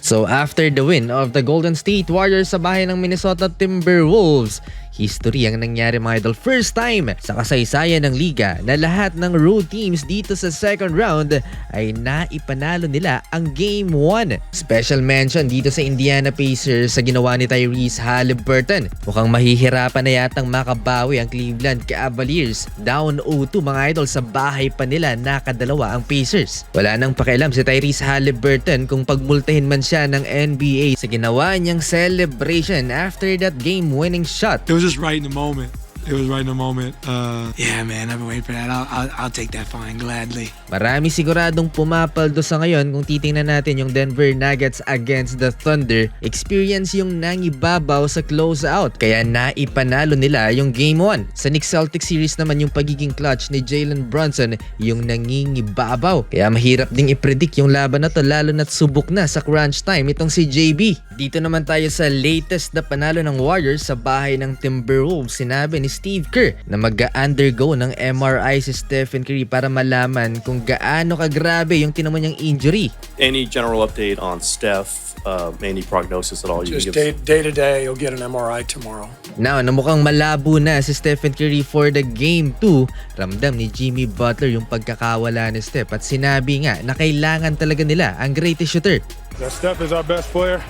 So after the win of the Golden State Warriors sa bahay ng Minnesota Timberwolves, history ang nangyari mga idol. First time sa kasaysayan ng liga na lahat ng road teams dito sa second round ay naipanalo nila ang Game 1. Special mention dito sa Indiana Pacers sa ginawa ni Tyrese Halliburton. Mukhang mahihirapan na yatang makabawi ang Cleveland Cavaliers. Down 0-2 mga idol sa bahay pa nila nakadalawa ang Pacers. Wala nang pakialam si Tyrese Halliburton kung pagmultahin man siya ng NBA sa ginawa niyang celebration after that game-winning shot. It was just right in the moment. It was right in the moment. Uh, yeah, man, I've been waiting for that. I'll, I'll, I'll take that fine gladly. Marami siguradong pumapaldo sa ngayon kung titingnan natin yung Denver Nuggets against the Thunder. Experience yung nangibabaw sa closeout kaya naipanalo nila yung Game 1. Sa Knicks Celtics series naman yung pagiging clutch ni Jalen Brunson yung nangingibabaw. Kaya mahirap ding i-predict yung laban na to lalo na't subok na sa crunch time itong si JB. Dito naman tayo sa latest na panalo ng Warriors sa bahay ng Timberwolves. Sinabi ni Steve Kerr na mag-undergo ng MRI si Stephen Curry para malaman kung gaano kagrabe yung tinamo niyang injury. Any general update on Steph? Uh, any prognosis at all you Just day, day to day, you'll get an MRI tomorrow. Now, na mukhang malabo na si Stephen Curry for the Game 2, ramdam ni Jimmy Butler yung pagkakawala ni Steph at sinabi nga na kailangan talaga nila ang greatest shooter. That Steph is our best player,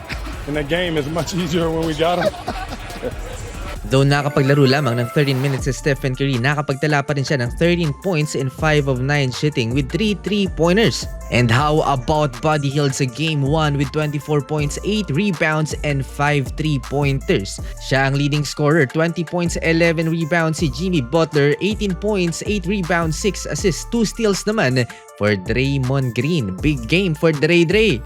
and that game is much easier when we got him. Though nakapaglaro lamang ng 13 minutes si Stephen Curry, nakapagtala pa rin siya ng 13 points in 5 of 9 shooting with 3 3-pointers. And how about Buddy Hield sa Game 1 with 24 points, 8 rebounds, and 5 3-pointers? Siya ang leading scorer, 20 points, 11 rebounds si Jimmy Butler, 18 points, 8 rebounds, 6 assists, 2 steals naman for Draymond Green. Big game for Dre Dre.